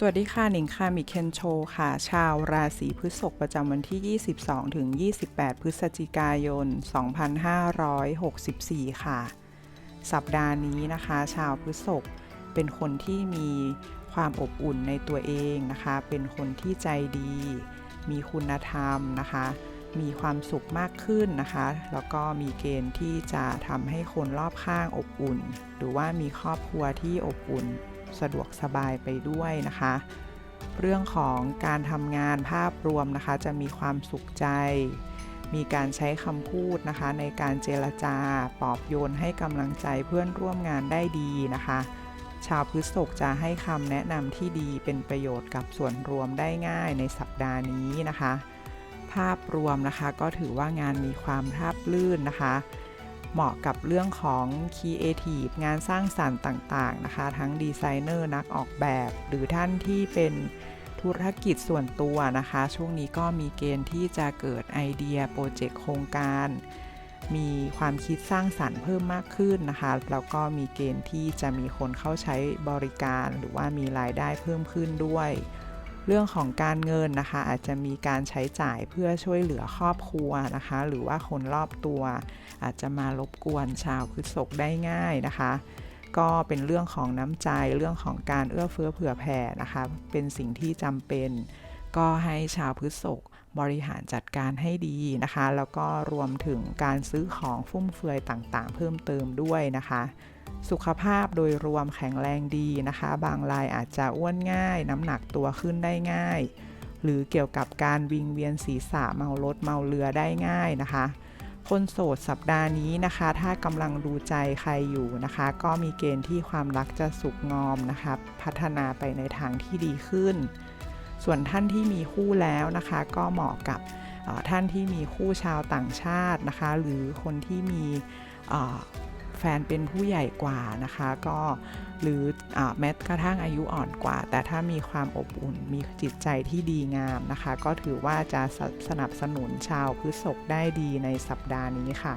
สวัสดีค่ะ หนิงค่ะมิเคนโชค่ะ ชาวราศีพฤษภประจำวันที่ 22 ถึง 28 พฤศจิกายน 2564 ค่ะ สัปดาห์นี้นะคะ ชาวพฤษภเป็นคนที่มีความอบอุ่นในตัวเองนะคะ เป็นคนที่ใจดี มีคุณธรรมนะคะ มีความสุขมากขึ้นนะคะ แล้วก็มีเกณฑ์ที่จะทำให้คนรอบข้างอบอุ่น หรือว่ามีครอบครัวที่อบอุ่น สะดวกสบายไปด้วยนะคะ เรื่องของการทำงานภาพรวมนะคะ จะมีความสุขใจ มีการใช้คำพูดนะคะ ในการเจรจาปลอบโยนให้กำลังใจเพื่อนร่วมงานได้ดีนะคะ ชาวพฤษภจะให้คำแนะนำที่ดีเป็นประโยชน์กับส่วนรวมได้ง่ายในสัปดาห์นี้นะคะ ภาพรวมนะคะก็ถือว่างานมีความราบลื่นนะคะ เหมาะกับเรื่องของ Creative งานสร้างสรรค์ต่าง ๆ นะคะ ทั้งดีไซเนอร์นักออกแบบ หรือท่านที่เป็นธุรกิจส่วนตัวนะคะ ช่วงนี้ก็มีเกณฑ์ที่จะเกิดไอเดียโปรเจกต์โครงการ มีความคิดสร้างสรรค์เพิ่มมากขึ้นนะคะ แล้วก็มีเกณฑ์ที่จะมีคนเข้าใช้บริการ หรือว่ามีรายได้เพิ่มขึ้นด้วย เรื่องของการเงินนะคะ อาจจะมีการใช้จ่ายเพื่อช่วยเหลือครอบครัวนะคะ หรือว่าคนรอบตัว อาจจะมารบกวนชาวพฤษภได้ง่ายนะคะ ก็เป็นเรื่องของน้ำใจเรื่องของการเอื้อเฟื้อเผื่อแผ่นะคะ เป็นสิ่งที่จำเป็น ก็ให้ชาวพฤษภ บริหารจัดการให้ดีนะคะ แล้วก็รวมถึงการซื้อของฟุ่มเฟือยต่างๆ เพิ่มเติมด้วยนะคะ สุขภาพโดยรวมแข็งแรงดีนะคะ บางรายอาจจะอ้วนง่าย น้ำหนักตัวขึ้นได้ง่าย หรือเกี่ยวกับการวิงเวียนศีรษะเมารถเมาเรือได้ง่ายนะคะคนโสดสัปดาห์นี้นะคะ ถ้ากำลังดูใจใครอยู่นะคะ ก็มีเกณฑ์ที่ความรักจะสุกงอมนะคะ พัฒนาไปในทางที่ดีขึ้น ส่วนท่านที่มีคู่แล้วนะคะ ก็เหมาะกับท่านที่มีคู่ชาวต่างชาตินะคะ หรือคนที่มีแฟนเป็นผู้ใหญ่กว่านะคะ ก็หรืออแม้กระทั่งอายุอ่อนกว่า แต่ถ้ามีความอบอุ่นมีจิตใจที่ดีงามนะคะ ก็ถือว่าจะสสนับสนุนชาวพฤษภได้ดีในสัปดาห์นี้ค่ะ